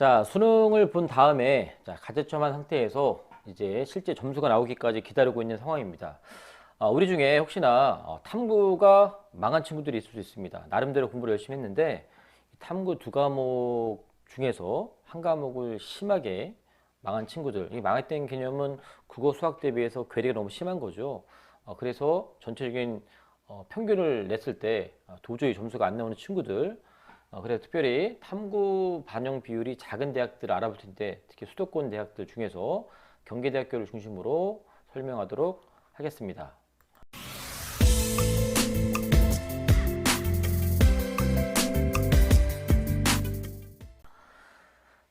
자, 수능을 본 다음에 자, 가제점한 상태에서 이제 실제 점수가 나오기까지 기다리고 있는 상황입니다. 아, 우리 중에 혹시나 어, 탐구가 망한 친구들이 있을 수 있습니다. 나름대로 공부를 열심히 했는데 이 탐구 두 과목 중에서 한 과목을 심하게 망한 친구들. 이 망했다는 개념은 국어 수학 대비해서 괴리가 너무 심한 거죠. 어, 그래서 전체적인 어, 평균을 냈을 때 어, 도저히 점수가 안 나오는 친구들 어, 그래서 특별히 탐구 반영 비율이 작은 대학들을 알아볼 텐데 특히 수도권 대학들 중에서 경기대학교를 중심으로 설명하도록 하겠습니다.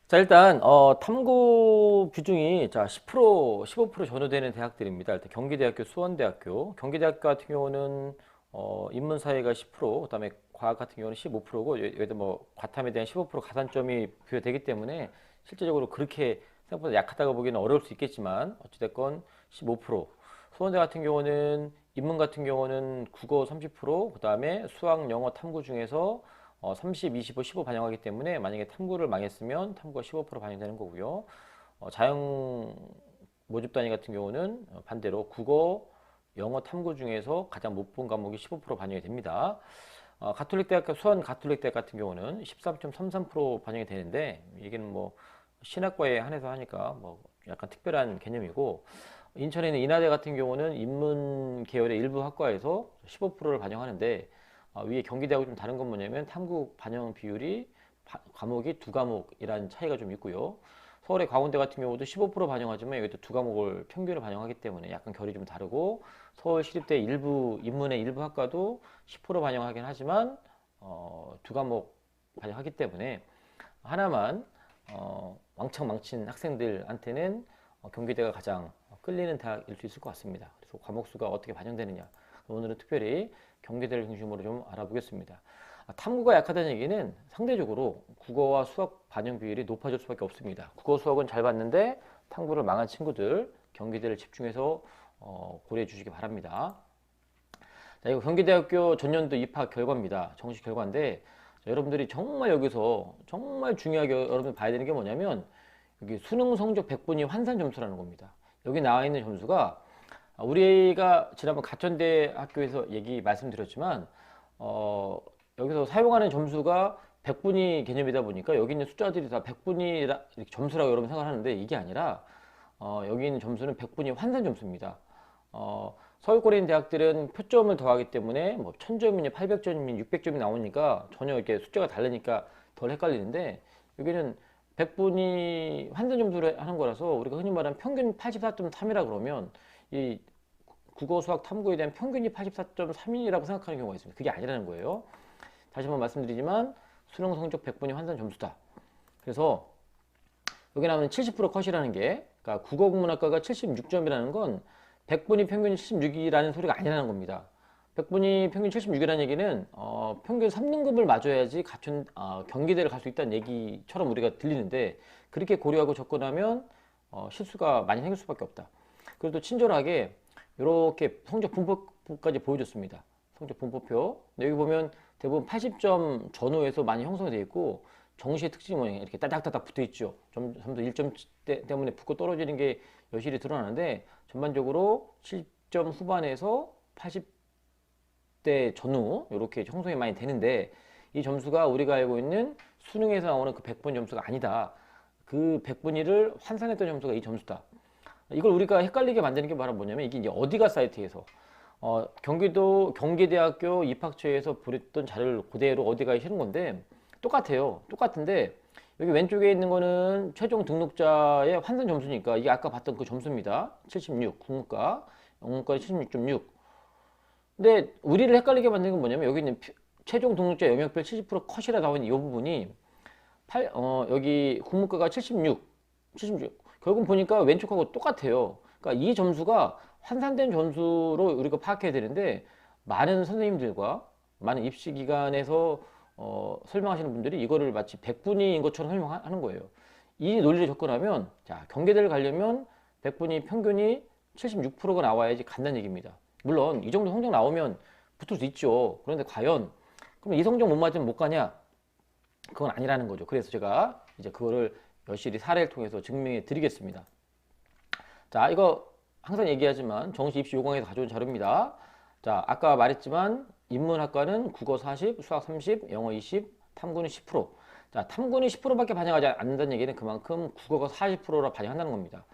자 일단 어, 탐구 비중이 자 10% 15% 전후되는 대학들입니다. 일단 경기대학교, 수원대학교, 경기대학교 같은 경우는 어, 인문사회가 10%, 그다음에 과학 같은 경우는 15%고 여기도 뭐 과탐에 대한 15% 가산점이 부여되기 때문에 실제적으로 그렇게 생각보다 약하다고 보기는 어려울 수 있겠지만 어찌됐건 15%. 수원대 같은 경우는 인문 같은 경우는 국어 30%, 그다음에 수학, 영어, 탐구 중에서 어, 30, 25, 15 반영하기 때문에 만약에 탐구를 망했으면 탐구가 15% 반영되는 거고요. 어, 자영 모집 단위 같은 경우는 어, 반대로 국어, 영어, 탐구 중에서 가장 못 본 과목이 15% 반영이 됩니다. 어, 가톨릭 대학교 수원 가톨릭 대학 같은 경우는 13.33% 반영이 되는데 이게는 뭐 신학과에 한해서 하니까 뭐 약간 특별한 개념이고 인천에 있는 인하대 같은 경우는 인문 계열의 일부 학과에서 15%를 반영하는데 어, 위에 경기대하고 좀 다른 건 뭐냐면 탐구 반영 비율이 바- 과목이 두 과목이라는 차이가 좀 있고요. 서울의 과운대 같은 경우도 15% 반영하지만 여기도 두 과목을 평균을 반영하기 때문에 약간 결이 좀 다르고 서울 시립대 일부 인문의 일부 학과도 10% 반영하긴 하지만 어, 두 과목 반영하기 때문에 하나만 어, 왕창 망친 학생들한테는 어, 경기대가 가장 끌리는 대학일 수 있을 것 같습니다. 그래서 과목 수가 어떻게 반영되느냐 오늘은 특별히 경기대를 중심으로 좀 알아보겠습니다. 아, 탐구가 약하다는 얘기는 상대적으로 국어와 수학 반영 비율이 높아질 수밖에 없습니다. 국어 수학은 잘 봤는데 탐구를 망한 친구들 경기대를 집중해서 어, 고려해 주시기 바랍니다. 자, 이거 경기대학교 전년도 입학 결과입니다. 정식 결과인데 자, 여러분들이 정말 여기서 정말 중요하게 여러분 봐야 되는 게 뭐냐면 여기 수능 성적 100분위 환산 점수라는 겁니다. 여기 나와 있는 점수가 아, 우리가 지난번 가천대 학교에서 얘기 말씀드렸지만 어, 여기서 사용하는 점수가 100분위 개념이다 보니까 여기 있는 숫자들이 다 100분위 점수라고 여러분 생각하는데 이게 아니라 어, 여기 있는 점수는 100분위 환산 점수입니다. 어, 서울권에 있는 대학들은 표점을 더하기 때문에 뭐 1000점이니 800점이니 600점이 나오니까 전혀 이렇게 숫자가 다르니까 덜 헷갈리는데 여기는 100분위 환산 점수를 하는 거라서 우리가 흔히 말하는 평균 84.3이라 그러면 이 국어 수학 탐구에 대한 평균이 84.3이라고 생각하는 경우가 있습니다. 그게 아니라는 거예요. 다시 한번 말씀드리지만 수능 성적 100분위 환산 점수다. 그래서 여기 나오는 70% 컷이라는 게 그러니까 국어 국문학과가 76점이라는 건 100분위 평균이 76이라는 소리가 아니라는 겁니다. 100분위 평균 76이라는 얘기는 어, 평균 3등급을 맞춰야지 갖춘 어, 경기대를 갈 수 있다는 얘기처럼 우리가 들리는데 그렇게 고려하고 접근하면 어, 실수가 많이 생길 수밖에 없다. 그래도 친절하게 이렇게 성적 분포까지 보여줬습니다. 성적 분포표. 여기 보면 대부분 80점 전후에서 많이 형성이 되어 있고 정시의 특징이 뭐냐 이렇게 따닥따닥 붙어 있죠. 점, 점수 1점 때, 때문에 붙고 떨어지는 게 여실히 드러나는데 전반적으로 7점 후반에서 80대 전후 이렇게 형성이 많이 되는데 이 점수가 우리가 알고 있는 수능에서 나오는 그 100분 점수가 아니다. 그 100분위를 환산했던 점수가 이 점수다. 이걸 우리가 헷갈리게 만드는 게 바로 뭐냐면 이게 이제 어디가 사이트에서 어, 경기도 경기대학교 입학처에서 보냈던 자료를 그대로 어디가에 실은 건데 똑같아요. 똑같은데 여기 왼쪽에 있는 거는 최종 등록자의 환산 점수니까 이게 아까 봤던 그 점수입니다. 76 국문과 영문과 76.6. 근데 우리를 헷갈리게 만드는 건 뭐냐면 여기 있는 피- 최종 등록자 영역별 70% 컷이라 나와 있는 이 부분이 8, 어, 여기 국문과가 76, 76. 결국 보니까 왼쪽하고 똑같아요. 그러니까 이 점수가 환산된 점수로 우리가 파악해야 되는데 많은 선생님들과 많은 입시 기관에서 어, 설명하시는 분들이 이거를 마치 100분위인 것처럼 설명하는 거예요. 이 논리를 접근하면 자 경계대를 가려면 100분위 평균이 76%가 나와야지 간다는 얘기입니다. 물론 이 정도 성적 나오면 붙을 수 있죠. 그런데 과연 그럼 이 성적 못 맞으면 못 가냐? 그건 아니라는 거죠. 그래서 제가 이제 그거를 여실히 사례를 통해서 증명해 드리겠습니다. 자, 이거 항상 얘기하지만 정시 입시 요강에서 가져온 자료입니다. 자, 아까 말했지만 인문학과는 국어 40, 수학 30, 영어 20, 탐구는 10%. 자, 탐구는 10%밖에 반영하지 않는다는 얘기는 그만큼 국어가 40%라 반영한다는 겁니다.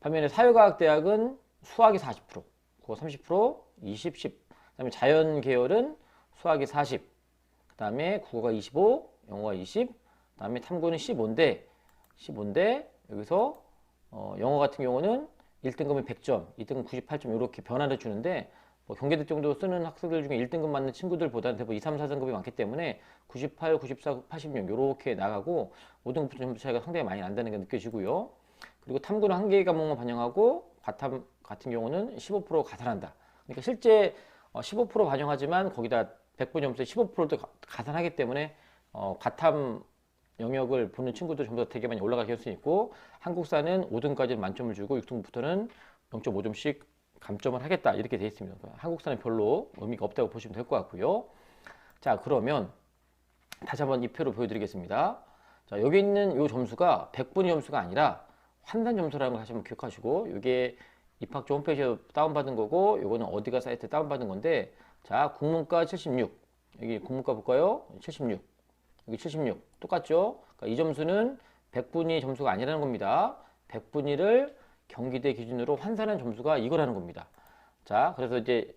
반면에 사회과학 대학은 수학이 40%, 국어 30%, 20, 10. 그다음에 자연 계열은 수학이 40, 그다음에 국어가 25, 영어가 20, 그다음에 탐구는 15인데 15인데 여기서 어, 영어 같은 경우는 1등급은 100점, 2등급 98점 이렇게 변화를 주는데 뭐 경계대 정도 쓰는 학생들 중에 1등급 맞는 친구들보다는 대부분 2, 3, 4등급이 많기 때문에 98, 94, 86 이렇게 나가고 5등급 점수 차이가 상당히 많이 난다는 게 느껴지고요. 그리고 탐구는 한 개의 과목만 반영하고 과탐 같은 경우는 15% 가산한다. 그러니까 실제 어, 15% 반영하지만 거기다 100분 점수에 15%도 가산하기 때문에 어, 과탐 영역을 보는 친구들 전부 다 되게 많이 올라가게 할 수 있고 한국사는 5등까지 만점을 주고 6등부터는 0.5점씩 감점을 하겠다 이렇게 되어 있습니다. 한국사는 별로 의미가 없다고 보시면 될 것 같고요. 자 그러면 다시 한번 이 표로 보여드리겠습니다. 자 여기 있는 이 점수가 100분의 점수가 아니라 환산 점수라는 걸 다시 한번 기억하시고 이게 입학처 홈페이지에서 다운받은 거고 이거는 어디가 사이트에 다운받은 건데 자 국문과 76 여기 국문과 볼까요? 76 여기 76 똑같죠? 그러니까 이 점수는 100분위 점수가 아니라는 겁니다. 100분위를 경기대 기준으로 환산한 점수가 이거라는 겁니다. 자, 그래서 이제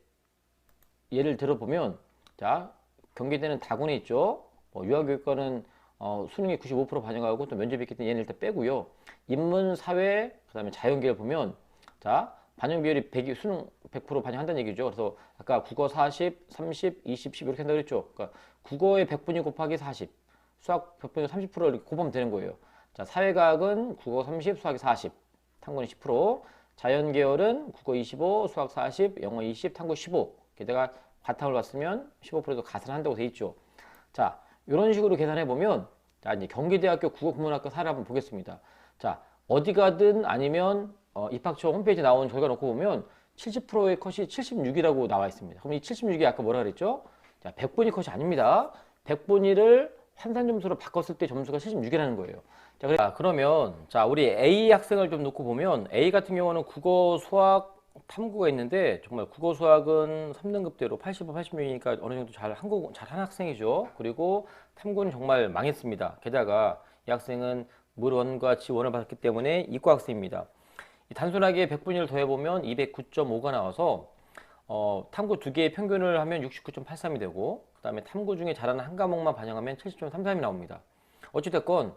예를 들어보면 자 경기대는 다군에 있죠. 뭐 유아교육과는 어, 수능이 95% 반영하고 또 면접이 있기 때문에 얘는 일단 빼고요. 인문, 사회, 그 다음에 자연계를 보면 자 반영 비율이 100이 수능 100% 반영한다는 얘기죠. 그래서 아까 국어 40, 30, 20, 10 이렇게 한다고 그랬죠. 그러니까 국어의 100분위 곱하기 40, 수학 100분위 30%를 이렇게 곱하면 되는 거예요. 자, 사회과학은 국어 30, 수학이 40, 탐구는 10%, 자연계열은 국어 25, 수학 40, 영어 20, 탐구 15. 게다가 바탕을 봤으면 15%도 가산한다고 돼 있죠. 자, 이런 식으로 계산해 보면 자, 이제 경기대학교 국어국문학과 사례 한번 보겠습니다. 자, 어디 가든 아니면 어, 입학처 홈페이지 나온 결과 놓고 보면 70%의 컷이 76이라고 나와 있습니다. 그럼 이 76이 아까 뭐라 그랬죠? 자, 100분위 컷이 아닙니다. 100분위를 환산 점수로 바꿨을 때 점수가 76이라는 거예요. 자, 그래- 자, 그러면 자, 우리 A 학생을 좀 놓고 보면 A 같은 경우는 국어, 수학, 탐구가 있는데 정말 국어, 수학은 3등급대로 85, 86이니까 어느 정도 잘 한국 잘한 학생이죠. 그리고 탐구는 정말 망했습니다. 게다가 이 학생은 물원과 지원을 받았기 때문에 이과 학생입니다. 이 단순하게 100분위를 더해보면 209.5가 나와서 어, 탐구 두 개의 평균을 하면 69.83이 되고 그 다음에 탐구 중에 잘하는 한 과목만 반영하면 70.33이 나옵니다. 어찌됐건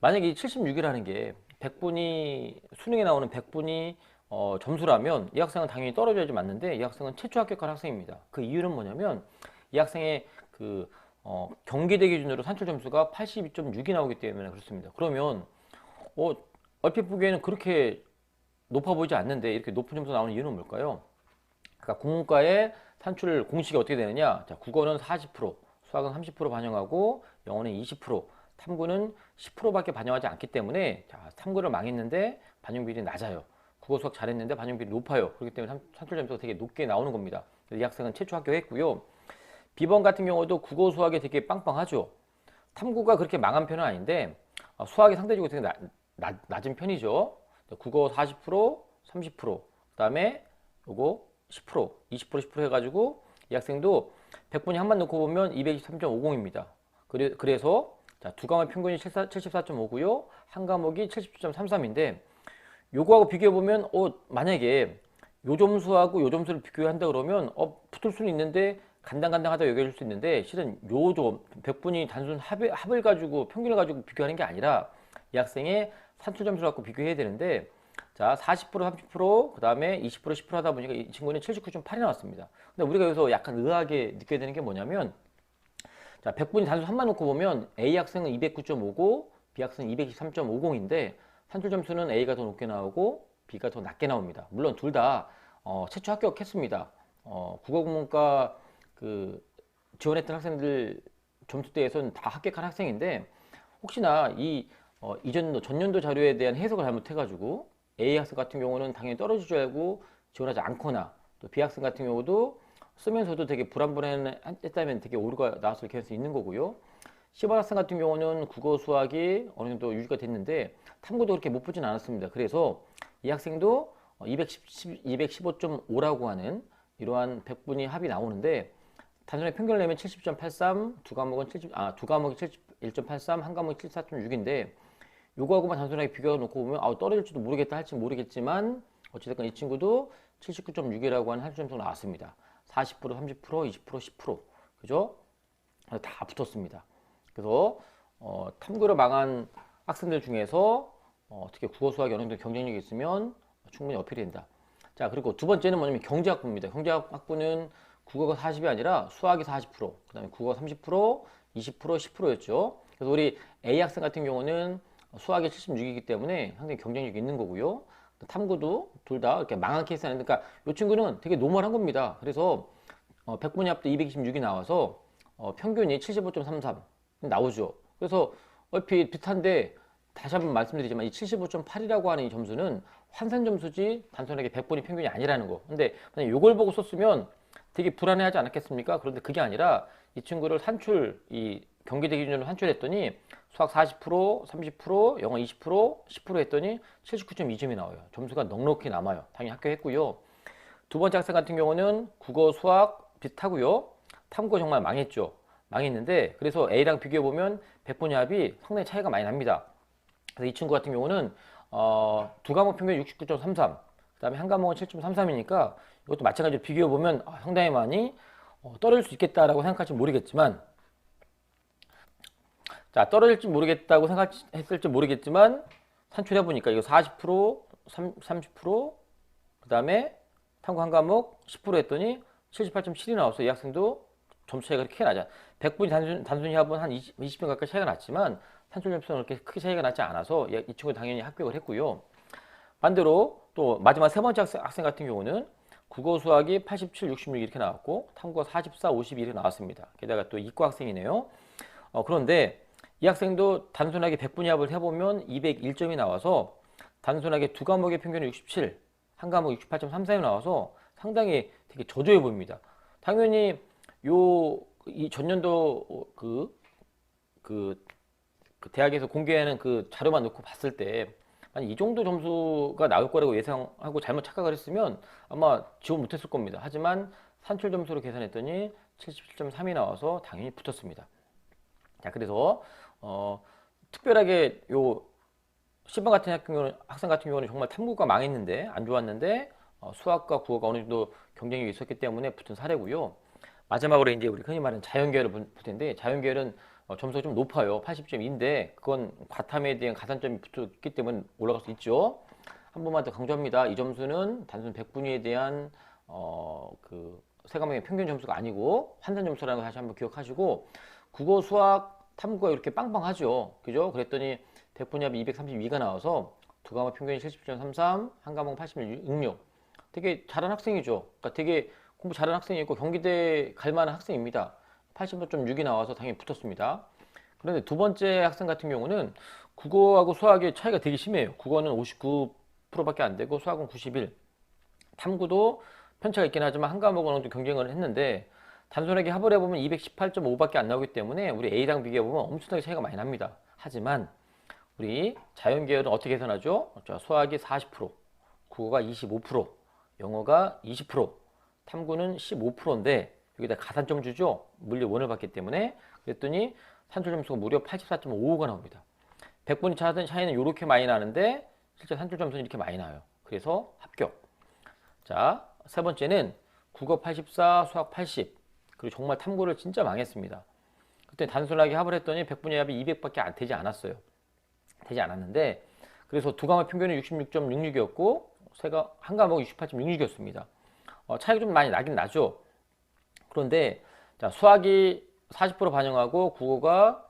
만약에 이 76이라는 게 100분이 수능에 나오는 100분이 어, 점수라면 이 학생은 당연히 떨어져야지 맞는데 이 학생은 최초 합격한 학생입니다. 그 이유는 뭐냐면 이 학생의 그 어, 경기대 기준으로 산출 점수가 82.6이 나오기 때문에 그렇습니다. 그러면 어, 얼핏 보기에는 그렇게 높아 보이지 않는데 이렇게 높은 점수 나오는 이유는 뭘까요? 그러니까 국문과의 산출 공식이 어떻게 되느냐? 자, 국어는 40%, 수학은 30% 반영하고 영어는 20%, 탐구는 10%밖에 반영하지 않기 때문에 자, 탐구를 망했는데 반영 비율이 낮아요. 국어 수학 잘했는데 반영 비율이 높아요. 그렇기 때문에 산- 산출 점수가 되게 높게 나오는 겁니다. 이 학생은 최초 합격했고요. B번 같은 경우도 국어 수학이 되게 빵빵하죠. 탐구가 그렇게 망한 편은 아닌데 어, 수학이 상대적으로 되게 낮, 낮, 낮은 편이죠. 국어 40%, 30%, 그 다음에 요거 10%, 20%, 10% 해가지고 이 학생도 100분이 한 번 놓고 보면 223.50입니다. 그래, 그래서 자, 두 과목 평균이 74.5고요. 한 과목이 70.33인데 요거하고 비교해 보면 어 만약에 요 점수하고 요 점수를 비교한다 그러면 어 붙을 수는 있는데 간당간당하다 여겨질 수 있는데 실은 요점 100분이 단순 합을, 합을 가지고 평균을 가지고 비교하는 게 아니라 이 학생의 산출 점수를 갖고 비교해야 되는데 자 40% 30% 그다음에 20% 10% 하다 보니까 이 친구는 79.8이 나왔습니다. 근데 우리가 여기서 약간 의아하게 느껴야 되는 게 뭐냐면 자 100분이 단순 한만 놓고 보면 A 학생은 209.50 B 학생은 223.50인데 산출 점수는 A가 더 높게 나오고 B가 더 낮게 나옵니다. 물론 둘다 어, 최초 합격했습니다. 어, 국어국문과 그 지원했던 학생들 점수대에서는 다 합격한 학생인데 혹시나 이 어, 이전도 전년도 자료에 대한 해석을 잘못해가지고 A 학생 같은 경우는 당연히 떨어질 줄 알고 지원하지 않거나 또 B 학생 같은 경우도 쓰면서도 되게 불안불안했다면 되게 오류가 나왔을 가능성이 있는 거고요. 10번 학생 같은 경우는 국어 수학이 어느 정도 유지가 됐는데 탐구도 그렇게 못 보진 않았습니다. 그래서 이 학생도 210, 215.5라고 하는 이러한 100분위 합이 나오는데 단순히 평균을 내면 70.83, 두 과목은 70, 아, 두 과목이 71.83, 한 과목이 74.6인데 요거하고만 단순하게 비교해 놓고 보면 아, 떨어질지도 모르겠다 할지 모르겠지만 어찌됐건 이 친구도 79.6이라고 하는 한점 점수가 나왔습니다. 40%, 30%, 20%, 10% 그죠? 다 붙었습니다. 그래서 어, 탐구를 망한 학생들 중에서 어, 떻게 국어 수학이 어느 정도 경쟁력이 있으면 충분히 어필이 된다. 자 그리고 두 번째는 뭐냐면 경제학부입니다. 경제학부는 국어가 40이 아니라 수학이 40%, 그 다음에 국어가 30%, 20%, 10%였죠. 그래서 우리 A 학생 같은 경우는 수학이 76이기 때문에 상당히 경쟁력이 있는 거고요. 탐구도 둘 다 이렇게 망한 케이스는 그러니까 이 친구는 되게 노멀한 겁니다. 그래서 어, 100분위 합도 226이 나와서 어, 평균이 75.33 나오죠. 그래서 얼핏 비슷한데 다시 한번 말씀드리지만 이 75.8이라고 하는 이 점수는 환산 점수지 단순하게 100분위 평균이 아니라는 거. 근데 만약 이걸 보고 썼으면 되게 불안해하지 않았겠습니까? 그런데 그게 아니라 이 친구를 산출 이 경기대 기준으로 산출했더니 수학 40%, 30%, 영어 20%, 10% 했더니 79.2점이 나와요. 점수가 넉넉히 남아요. 당연히 합격했고요. 두 번째 학생 같은 경우는 국어, 수학 비슷하고요. 탐구 정말 망했죠. 망했는데 그래서 A랑 비교해 보면 100분위 합이 상당히 차이가 많이 납니다. 그래서 이 친구 같은 경우는 어, 두 과목 평균 69.33, 그 다음에 한 과목은 7.33이니까 이것도 마찬가지로 비교해 보면 아, 상당히 많이 어, 떨어질 수 있겠다라고 생각할지 모르겠지만 자 떨어질지 모르겠다고 생각했을지 모르겠지만 산출해 보니까 이거 40% 30%, 그 다음에 탐구 한 과목 10% 했더니 78.7이 나와서 이 학생도 점수 차이가 그렇게 나지 않 100분이 단순, 단순히 합은 한 20, 20분 가까이 차이가 났지만 산출 점수는 그렇게 크게 차이가 나지 않아서 이, 이 친구 당연히 합격을 했고요. 반대로 또 마지막 세 번째 학생, 학생 같은 경우는 국어 수학이 87, 66 이렇게 나왔고 탐구가 44, 52 이렇게 나왔습니다. 게다가 또 이과 학생이네요. 어, 그런데 이 학생도 단순하게 100분위 합을 해보면 201점이 나와서 단순하게 두 과목의 평균은 67, 한 과목 68.33이 나와서 상당히 되게 저조해 보입니다. 당연히 요 이 전년도 그, 그, 그 대학에서 공개하는 그 자료만 놓고 봤을 때 아니 이 정도 점수가 나올 거라고 예상하고 잘못 착각을 했으면 아마 지원 못했을 겁니다. 하지만 산출 점수로 계산했더니 77.3이 나와서 당연히 붙었습니다. 자 그래서 어, 특별하게 요 10번 같은 학교는 학생 같은 경우는 정말 탐구가 망했는데 안 좋았는데 어, 수학과 국어가 어느 정도 경쟁이 있었기 때문에 붙은 사례고요. 마지막으로 이제 우리 흔히 말하는 자연계열을 볼 텐데 자연계열은 어, 점수가 좀 높아요. 80점인데 그건 과탐에 대한 가산점이 붙었기 때문에 올라갈 수 있죠. 한 번만 더 강조합니다. 이 점수는 단순 100분위에 대한 어, 그 세 과목의 평균 점수가 아니고 환산 점수라는 거 다시 한번 기억하시고 국어, 수학, 탐구가 이렇게 빵빵하죠. 그죠? 그랬더니 100분위 합이 232가 나와서 두 과목 평균이 77.33, 한 과목 86. 되게 잘한 학생이죠. 그러니까 되게 공부 잘하는 학생이 있고 경기대 갈 만한 학생입니다. 85.6이 나와서 당연히 붙었습니다. 그런데 두 번째 학생 같은 경우는 국어하고 수학의 차이가 되게 심해요. 국어는 59%밖에 안 되고 수학은 91. 탐구도 편차가 있긴 하지만 한 과목은 경쟁을 했는데 단순하게 합을 해보면 218.5밖에 안 나오기 때문에 우리 A랑 비교해보면 엄청나게 차이가 많이 납니다. 하지만 우리 자연계열은 어떻게 계산하죠? 수학이 40%, 국어가 25%, 영어가 20%, 탐구는 15%인데 여기다 가산점 주죠. 물리 원을 받기 때문에 그랬더니 산출 점수가 무려 84.55가 나옵니다. 100분위 차이는 이렇게 많이 나는데 실제 산출 점수는 이렇게 많이 나요. 그래서 합격. 자, 세 번째는 국어 84, 수학 80. 그리고 정말 탐구를 진짜 망했습니다. 그때 단순하게 합을 했더니 100분위 합이 200밖에 안 되지 않았어요. 되지 않았는데 그래서 두 과목 평균은 66.66이었고 세가 한 과목 68.66이었습니다. 어, 차이가 좀 많이 나긴 나죠. 그런데 자, 수학이 40% 반영하고 국어가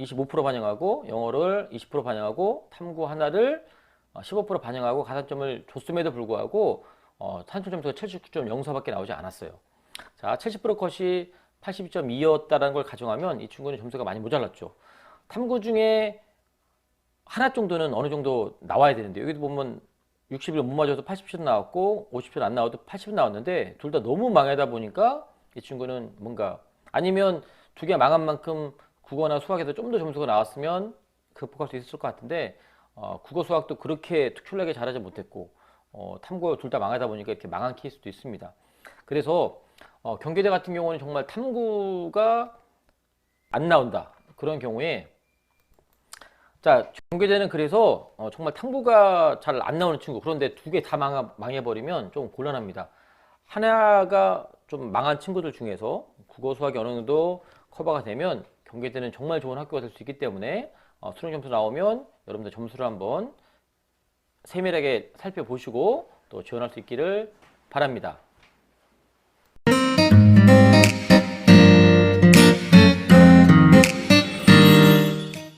25% 반영하고 영어를 20% 반영하고 탐구 하나를 15% 어, 반영하고 가산점을 줬음에도 불구하고 어, 산출 점수가 79.04밖에 나오지 않았어요. 자, 70% 컷이 82.2였다는 걸 가정하면 이 친구는 점수가 많이 모자랐죠. 탐구 중에 하나 정도는 어느 정도 나와야 되는데 여기도 보면 60일 못 맞아도 80일 나왔고 50일 안 나와도 80일 나왔는데 둘 다 너무 망하다 보니까 이 친구는 뭔가 아니면 두 개 망한 만큼 국어나 수학에서 좀 더 점수가 나왔으면 극복할 수 있었을 것 같은데 어, 국어 수학도 그렇게 특출나게 잘하지 못했고 어, 탐구 둘 다 망하다 보니까 이렇게 망한 케이스도 있습니다. 그래서 어, 경기대 같은 경우는 정말 탐구가 안 나온다 그런 경우에 자 경기대는 그래서 어, 정말 탐구가 잘 안 나오는 친구 그런데 두 개 다 망해버리면 좀 곤란합니다. 하나가 좀 망한 친구들 중에서 국어 수학이 어느 정도 커버가 되면 경기대는 정말 좋은 학교가 될 수 있기 때문에 어, 수능 점수 나오면 여러분들 점수를 한번 세밀하게 살펴보시고 또 지원할 수 있기를 바랍니다.